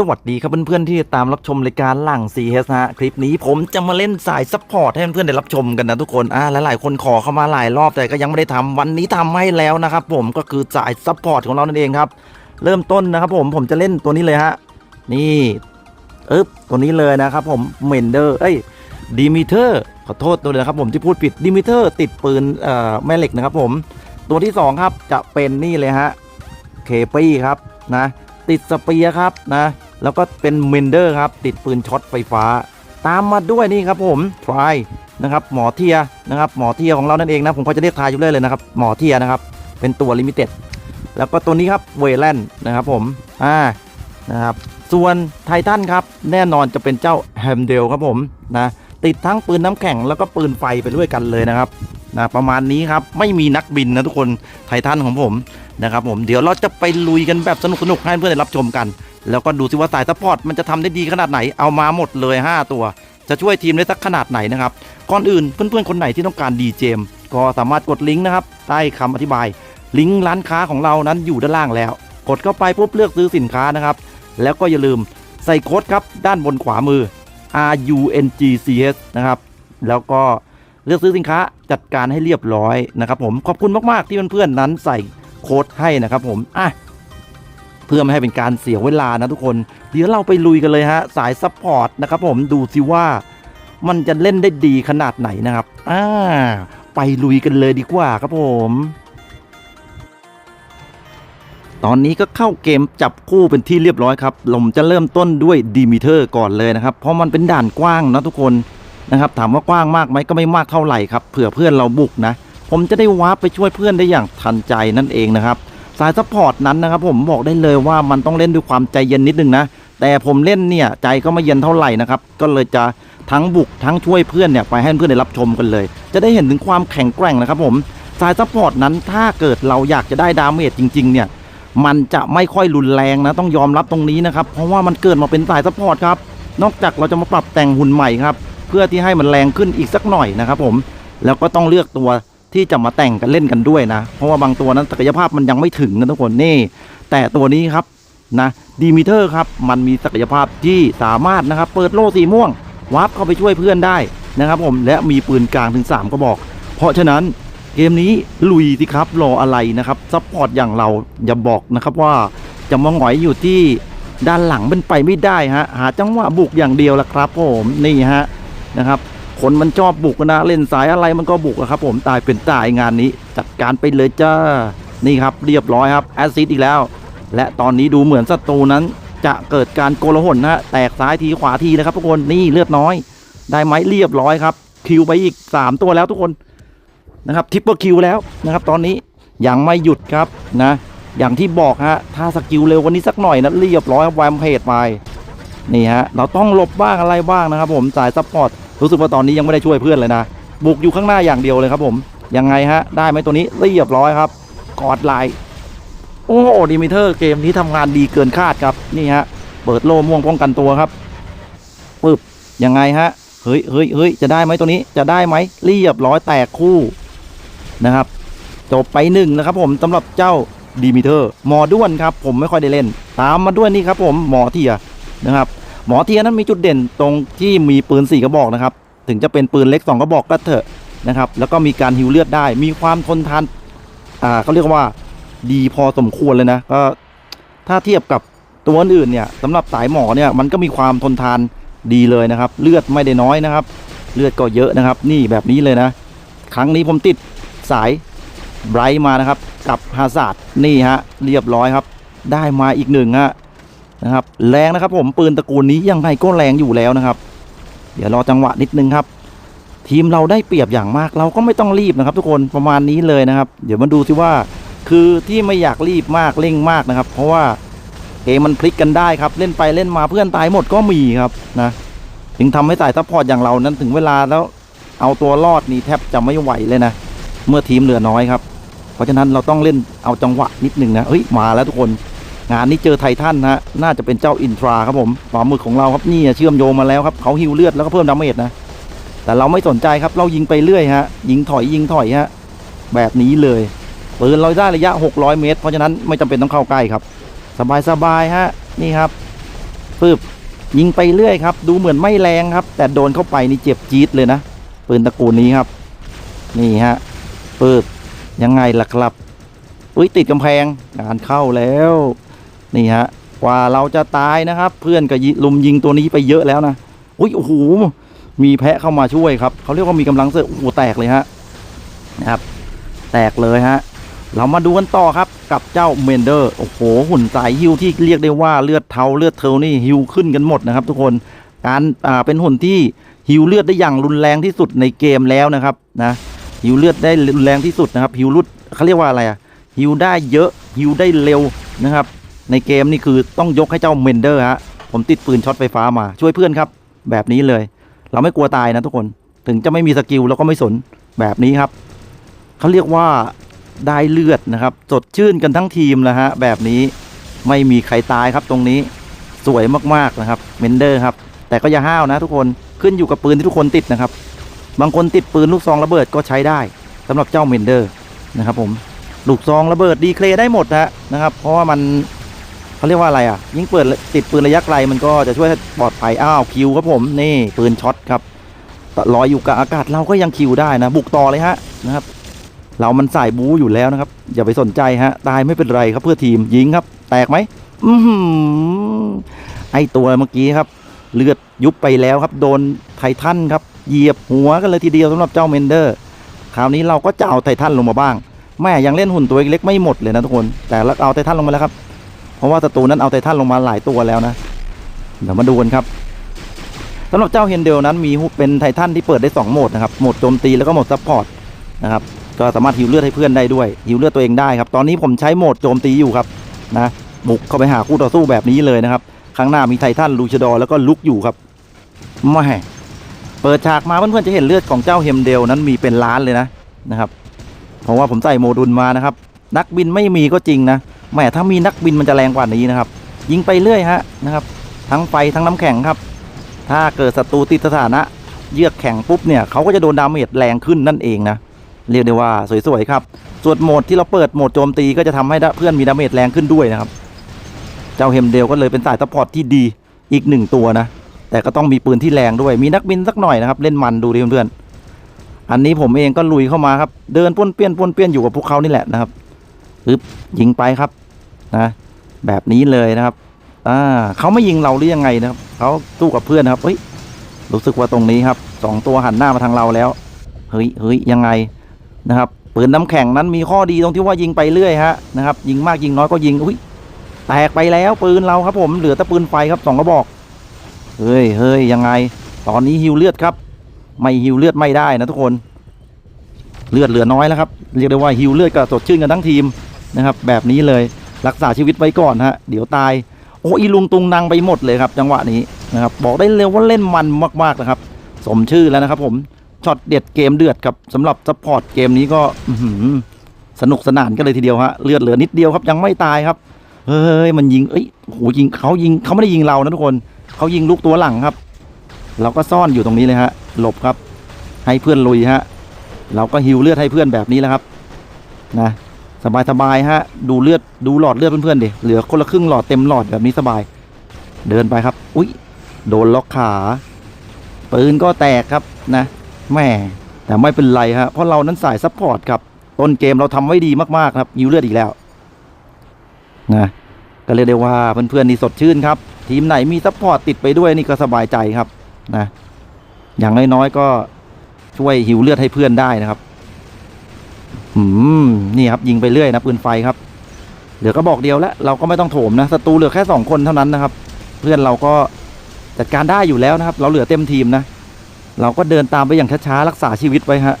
สวัสดีครับเพื่อนๆที่ตามรับชมรายการหลัง CS นะฮะคลิปนี้ผมจะมาเล่นสายซัพพอร์ตให้เพื่อนๆได้รับชมกันนะทุกคนอ่าหลายๆคนขอเข้ามาหลายรอบแต่ก็ยังไม่ได้ทำวันนี้ทำให้แล้วนะครับผมก็คือสายซัพพอร์ตของเรานั่นเองครับ เริ่มต้นนะครับผมผมจะเล่นตัวนี้เลยฮะนี่เอ๊บตัวนี้เลยนะครับผมเมนเดอร์เอ้ยดิมิเตอร์ขอโทษตัวเลยนะครับผมที่พูดผิดดิมิเตอร์ติดปืนเอ่อแม่เหล็กนะครับผมตัวที่สองครับจะเป็นนี่เลยฮะเคปี้ครับนะติดสเปียครับนะ แล้วก็เป็นเมนเดอร์ครับ ติดปืนช็อตไฟฟ้า ตามมาด้วยนี่ครับผมทรายนะครับหมอเทียนะครับหมอเทียของเรานั่นเองนะผมก็จะเรียกทายอยู่เรื่อยเลยนะครับหมอเทียนะครับเป็นตัวลิมิเต็ดแล้วก็ตัวนี้ครับเวแลนนะครับผมอ่านะครับส่วนไททันครับแน่นอนจะเป็นเจ้าแฮมเดลครับผมนะ ติดทั้งปืนน้ำแข็งแล้วก็ปืนไฟไปด้วยกันเลยนะครับนะประมาณนี้ครับไม่มีนักบินนะทุกคนไททันของผมนะครับผมเดี๋ยวเราจะไปลุยกันแบบสนุกๆให้เพื่อนได้รับชมกัน แล้วก็ดูสิว่าสายซัพพอร์ตมันจะทำได้ดีขนาดไหนเอามาหมดเลย 5 ตัว จะช่วยทีมได้สักขนาดไหนนะครับก่อนอื่นเพื่อนๆคนไหนที่ต้องการดีเจมก็สามารถกดลิงก์นะครับใต้คำอธิบาย ลิงก์ร้านค้าของเรานั้นอยู่ด้านล่างแล้ว กดเข้าไปปุ๊บเลือกซื้อสินค้านะครับแล้วก็อย่าลืมใส่โค้ดครับด้านบนขวามือ R U N G C S นะครับ แล้วก็เลือกซื้อสินค้าจัดการให้เรียบร้อยนะครับผมขอบคุณมาก ๆ ที่เพื่อนๆนั้นใส่โค้ดให้นะครับผมอะเพื่อไม่ให้เป็นการเสียเวลานะทุกคน เดี๋ยวเราไปลุยกันเลยฮะ สายซัพพอร์ตนะครับผมดูสิว่ามันจะเล่นได้ดีขนาดไหนนะครับ อ่า ไปลุยกันเลยดีกว่าครับผม ตอนนี้ก็เข้าเกมจับคู่เป็นที่เรียบร้อยครับผมจะเริ่มต้นด้วยดีมิเตอร์ก่อนเลยนะครับ เพราะมันเป็นด่านกว้างนะทุกคนนะครับถามว่ากว้างมากไหมก็ไม่มากเท่าไหร่ครับเผื่อเพื่อนเราบุกนะ ผมจะได้วาร์ปไปช่วยเพื่อนได้อย่างทันใจนั่นเองนะครับสายซัพพอร์ตนั้นนะครับผมบอกได้เลยว่ามันต้องเล่นด้วยความใจเย็นนิดนึงนะ แต่ผมเล่นเนี่ยใจก็ไม่เย็นเท่าไหร่นะครับ ก็เลยจะทั้งบุกทั้งช่วยเพื่อนเนี่ยไปให้เพื่อนได้รับชมกันเลย จะได้เห็นถึงความแข็งแกร่งนะครับผมสายซัพพอร์ตนั้นถ้าเกิดเราอยากจะได้ดาเมจจริงๆเนี่ย มันจะไม่ค่อยรุนแรงนะ ต้องยอมรับตรงนี้นะครับ เพราะว่ามันเกิดมาเป็นสายซัพพอร์ตครับ นอกจากเราจะมาปรับแต่งหุ่นใหม่ครับ เพื่อที่ให้มันแรงขึ้นอีกสักหน่อยนะครับผมแล้วก็ต้องเลือกตัวที่จะมาแต่งกันเล่นกันด้วยนะ เพราะว่าบางตัวนั้นศักยภาพมันยังไม่ถึงนะทุกคนนี่ แต่ตัวนี้ครับนะดีมิเตอร์ครับมันมีศักยภาพที่สามารถนะครับ เปิดโล่สีม่วงวาร์ปเข้าไปช่วยเพื่อนได้นะครับ ผมและมีปืนกลางถึง 3 กระบอก เพราะฉะนั้น เกมนี้ลุยสิครับรออะไรนะครับซัพพอร์ตอย่างเราอย่าบอกนะครับว่าจะมาหอยอยู่ที่ด้านหลังเป็นไปไม่ได้ฮะหาจังหวะบุกอย่างเดียวละครับผมนี่ฮะนะครับคนมันชอบบุกนะเล่นสายอะไรมันก็บุกอะครับ ผมตายเป็นตายงานนี้ จัดการไปเลยจ้านี่ครับเรียบร้อยครับแอซซิดอีกแล้ว และตอนนี้ดูเหมือนศัตรูนั้น จะเกิดการโกลาหลนะฮะแตกซ้ายทีขวาทีนะครับทุกคนนี่เลือดน้อย ได้ไหมเรียบร้อยครับ คิวไปอีก 3 ตัวแล้วทุกคน นะครับทิปเปอร์คิวแล้วนะครับตอนนี้ยังไม่หยุดครับนะอย่างที่บอกฮะถ้าสกิลเร็วกวันนี้สักหน่อยนะเรียบร้อยครับแวมเพจไปนี่ฮะเราต้องหลบบ้างอะไรบ้างนะครับ ผมสายซัพพอร์ตรู้สึกว่าตอนนี้ยังไม่ได้ช่วยเพื่อนเลยนะบุกอยู่ข้างหน้าอย่างเดียวเลยครับผมยังไงฮะได้ไหมตัวนี้เรียบร้อยครับ กอดไลน์โอ้ดิมิเตอร์เกมนี้ทำงานดีเกินคาดครับนี่ฮะเปิดโล่ม่วงป้องกันตัวครับปึ๊บยังไงฮะเฮ้ยเฮ้ยเฮ้ยจะได้ไหมตัวนี้จะได้ไหมเรียบร้อยแตกคู่ นะครับจบไปหนึ่งนะครับผมสำหรับเจ้าดีมิเตอร์หมอด้วนครับผมไม่ค่อยได้เล่น ตามมาด้วยนี่ครับผมหมอเทียนะครับหมอเทียนั้นมีจุดเด่นตรงที่มีปืนสี่กระบอกนะครับถึงจะเป็นปืนเล็กสองกระบอกก็เถอะนะครับแล้วก็มีการฮิวเลือดได้ มีความทนทานอ่าเขาเรียกว่าดีพอสมควรเลยนะก็ถ้าเทียบกับตัวอื่นเนี่ยสำหรับสายหมอเนี่ยมันก็มีความทนทานดีเลยนะครับ เลือดไม่ได้น้อยนะครับ เลือดก็เยอะนะครับ นี่แบบนี้เลยนะ ครั้งนี้ผมติด สายไบรท์มานะครับ กับฮาซาดนี่ฮะเรียบร้อยครับ ได้มาอีกหนึ่งฮะนะครับ แรงนะครับผมปืนตระกูลนี้ยังไงก็แรงอยู่แล้วนะครับ เดี๋ยวรอจังหวะนิดนึงครับ ทีมเราได้เปรียบอย่างมากเราก็ไม่ต้องรีบนะครับ ทุกคนประมาณนี้เลยนะครับ เดี๋ยวมาดูสิว่าคือที่ไม่อยากรีบมากเร่งมากนะครับ เพราะว่าเกมมันพลิกกันได้ครับ เล่นไปเล่นมาเพื่อนตายหมดก็มีครับนะจึงทำให้สายซัพพอร์ตอย่างเรานั้นถึงเวลาแล้วเอาตัวรอดนี่แทบจะไม่ไหวเลยนะ เมื่อทีมเหลือน้อยครับ เพราะฉะนั้นเราต้องเล่นเอาจังหวะนิดนึงนะเฮ้ยมาแล้วทุกคน งานนี้เจอไททันนะฮะน่าจะเป็นเจ้าอินทราครับผมปลามึกของเราครับนี่เชื่อมโยงมาแล้วครับเขาฮิวเลือดแล้วก็เพิ่มดาเมจนะแต่เราไม่สนใจครับเรายิงไปเรื่อยฮะยิงถอยยิงถอยฮะแบบนี้เลยปืนเราได้ระยะ 600 เมตร เพราะฉะนั้นไม่จำเป็นต้องเข้าใกล้ครับ สบายสบายฮะนี่ครับปึ๊บยิงไปเรื่อยครับ ดูเหมือนไม่แรงครับ แต่โดนเข้าไปนี่เจ็บจี๊ดเลยนะปืนตระกูลนี้ครับ นี่ฮะ ปึ๊บยังไงล่ะครับ อุ้ยติดกำแพงงานเข้าแล้ว นี่ฮะกว่าเราจะตายนะครับ เพื่อนก็ยิลุมยิงตัวนี้ไปเยอะแล้วนะอุ้ยโอ้โหมีแพะเข้ามาช่วยครับเขาเรียกว่ามีกำลังเสริมโอ้โหแตกเลยฮะนะครับ แตกเลยฮะ เรามาดูกันต่อครับกับเจ้าเมนเดอร์โอ้โหหุ่นสายฮิวที่เรียกได้ว่าเลือดเทาเลือดเทลนี่ฮิวขึ้นกันหมดนะครับ ทุกคนการอ่าเป็นหุ่นที่ฮิวเลือดได้อย่างรุนแรงที่สุดในเกมแล้วนะครับนะ ฮิวเลือดได้แรงที่สุดนะครับฮิวรุดเขาเรียกว่าอะไรอะฮิวได้เยอะฮิวได้เร็วนะครับ ในเกมนี่คือต้องยกให้เจ้าเมนเดอร์ฮะผมติดปืนช็อตไฟฟ้ามาช่วยเพื่อนครับ แบบนี้เลย เราไม่กลัวตายนะทุกคนถึงจะไม่มีสกิลเราก็ไม่สนแบบนี้ครับเขาเรียกว่าได้เลือดนะครับสดชื่นกันทั้งทีมแล้วฮะแบบนี้ไม่มีใครตายครับตรงนี้สวยมากๆนะครับเมนเดอร์ครับแต่ก็อย่าห้าวนะทุกคนขึ้นอยู่กับปืนที่ทุกคนติดนะครับ บางคนติดปืนลูกซองระเบิดก็ใช้ได้สำหรับเจ้าเมนเดอร์นะครับผมลูกซองระเบิดดีเคลได้หมดฮะนะครับ เพราะว่ามันเขาเรียกว่าอะไรอะ ยิ่งเปิดติดปืนระยะไกลมันก็จะช่วยปลอดภัยอ้าวคิวครับผมนี่ปืนช็อตครับลอยอยู่กับอากาศเราก็ยังคิวได้นะบุกต่อเลยฮะนะครับ เรามันสายบู๊อยู่แล้วนะครับ อย่าไปสนใจฮะ ตายไม่เป็นไรครับเพื่อทีมยิงครับ แตกไหมอือหือไอตัวเมื่อกี้ครับ เลือดยุบไปแล้วครับ โดนไททันครับ เหยียบหัวกันเลยทีเดียวสำหรับเจ้าเมนเดอร์ คราวนี้เราก็จะเอาไททันลงมาบ้าง แม่ยังเล่นหุ่นตัวเล็กไม่หมดเลยนะทุกคน แต่เราเอาไททันลงมาแล้วครับ เพราะว่าศัตรูนั้นเอาไททันลงมาหลายตัวแล้วนะ เดี๋ยวมาดูกันครับสำหรับเจ้าเฮนเดลนั้นมีเป็นไททันที่เปิดได้สองโหมดนะครับ โหมดโจมตีแล้วก็โหมดซัพพอร์ตนะครับ ก็สามารถฮิวเลือดให้เพื่อนได้ด้วยฮิวเลือดตัวเองได้ครับ ตอนนี้ผมใช้โหมดโจมตีอยู่ครับนะบุกเข้าไปหาคู่ต่อสู้แบบนี้เลยนะครับ ข้างหน้ามีไททันลูชดอแล้วก็ลุกอยู่ครับไม่ เปิดฉากมาเพื่อนๆจะเห็นเลือดของเจ้าเฮมเดลนั้นมีเป็นล้านเลยนะนะครับ เพราะว่าผมใส่โมดูลมานะครับ นักบินไม่มีก็จริงนะแหมถ้ามีนักบินมันจะแรงกว่านี้นะครับ ยิงไปเรื่อยฮะนะครับ ทั้งไฟทั้งน้ำแข็งครับ ถ้าเกิดศัตรูติดสถานะเยือกแข็งปุ๊บเนี่ยเขาก็จะโดนดาเมจแรงขึ้นนั่นเองนะเรียกได้ว่าสวยๆครับ ส่วนโหมดที่เราเปิดโหมดโจมตีก็จะทำให้เพื่อนมีดาเมจแรงขึ้นด้วยนะครับ เจ้าเฮมเดลก็เลยเป็นสายซัพพอร์ตที่ดีอีกหนึ่งตัวนะ แต่ก็ต้องมีปืนที่แรงด้วย มีนักบินสักหน่อยนะครับ เล่นมันดูดิเพื่อนๆอันนี้ผมเองก็ลุยเข้ามาครับ เดินป้วนเปี้ยนป้วนเปี้ยนอยู่กับพวกเขานี่แหละนะครับปึ๊บยิงไปครับนะแบบนี้เลยนะครับอ่าเขาไม่ยิงเราหรือยังไงนะครับเขาสู้กับเพื่อนนะครับเฮ้ยรู้สึกว่าตรงนี้ครับสองตัวหันหน้ามาทางเราแล้วเฮ้ยเฮ้ยยังไงนะครับปืนน้ำแข็งนั้นมีข้อดีตรงที่ว่ายิงไปเรื่อยฮะนะครับยิงมากยิงน้อยก็ยิงอุ้ยแตกไปแล้วปืนเราครับผมเหลือแต่ปืนไฟครับสองกระบอก เฮ้ยเฮ้ยยังไง ตอนนี้ฮิวเลือดครับ ไม่ฮิวเลือดไม่ได้นะทุกคน เลือดเหลือน้อยแล้วครับ เรียกได้ว่าฮิวเลือดก็สดชื่นกันทั้งทีมนะครับ แบบนี้เลยรักษาชีวิตไว้ก่อนฮะ เดี๋ยวตาย โอ้อีลุงตุงนางไปหมดเลยครับ จังหวะนี้นะครับ บอกได้เลยว่าเล่นมันมากๆนะครับ สมชื่อแล้วนะครับ ผม ช็อตเด็ดเกมเดือดครับสำหรับซัพพอร์ตเกมนี้ก็อืสนุกสนานกันเลยทีเดียวฮะ เลือดเหลือนิดเดียวครับ ยังไม่ตายครับ เฮ้ย มันยิง เอ้ยโหยิงเขายิงเขาไม่ได้ยิงเรานะทุกคน เขายิงลูกตัวหลังครับ เราก็ซ่อนอยู่ตรงนี้เลยฮะหลบครับ ให้เพื่อนลุยฮะเราก็ฮิวเลือดให้เพื่อนแบบนี้แล้วครับนะสบายสบายๆฮะดูเลือดดูหลอดเลือดเพื่อนๆดิเหลือคนละครึ่งหลอดเต็มหลอดแบบนี้สบาย เดินไปครับ อุ๊ย โดนล็อกขาปืนก็แตกครับนะแหม่แต่ไม่เป็นไรฮะเพราะเรานั้นสายซัพพอร์ตครับต้นเกมเราทำไว้ดีมากๆครับยิวเลือดอีกแล้วนะก็เรียกได้ว่าเพื่อนๆนี่สดชื่นครับ ทีมไหนมีซัพพอร์ตติดไปด้วยนี่ก็สบายใจครับนะอย่างน้อยๆก็ช่วยหิวเลือดให้เพื่อนได้นะครับ อืมนี่ครับ ยิงไปเรื่อยนะปืนไฟครับ เหลือก็บอกเดียวแล้วเราก็ไม่ต้องโถมนะศัตรูเหลือแค่สองคนเท่านั้นนะครับ เพื่อนเราก็จัดการได้อยู่แล้วนะครับ เราเหลือเต็มทีมนะเราก็เดินตามไปอย่างช้าๆรักษาชีวิตไว้ฮะ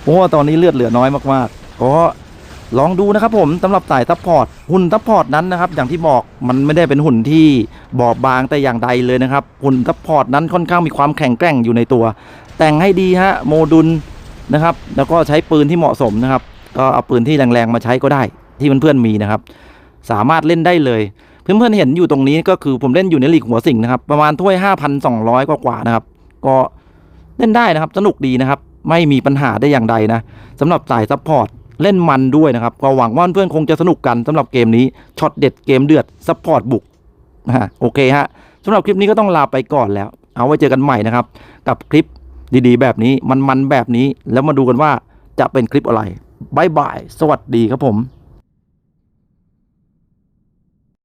เพราะว่าตอนนี้เลือดเหลือน้อยมากๆก็ ลองดูนะครับผมสำหรับสายซัพพอร์ตหุ่นซัพพอร์ตนั้นนะครับ อย่างที่บอกมันไม่ได้เป็นหุ่นที่บอบบางแต่อย่างใดเลยนะครับหุ่นซัพพอร์ตนั้นค่อนข้างมีความแข็งแกร่งอยู่ในตัว แต่งให้ดีฮะโมดุลนะครับ แล้วก็ใช้ปืนที่เหมาะสมนะครับ ก็เอาปืนที่แรงๆมาใช้ก็ได้ ที่เพื่อนๆมีนะครับ สามารถเล่นได้เลยเพื่อนๆเห็นอยู่ตรงนี้ก็คือผมเล่นอยู่ในลีกหัวสิงนะครับ ประมาณถ้วย 5,200 กว่าๆนะครับ ก็เล่นได้นะครับสนุกดีนะครับ ไม่มีปัญหาได้อย่างใดนะสำหรับสายซัพพอร์ต เล่นมันด้วยนะครับก็หวังว่าเพื่อนคงจะสนุกกันสำหรับเกมนี้ช็อตเด็ดเกมเดือดซัพพอร์ตบุกฮะโอเคฮะสำหรับคลิปนี้ก็ต้องลาไปก่อนแล้ว เอาไว้เจอกันใหม่นะครับ กับคลิปดีๆ แบบนี้มันๆแบบนี้แล้วมาดูกันว่าจะเป็นคลิปอะไรบายบายสวัสดีครับผม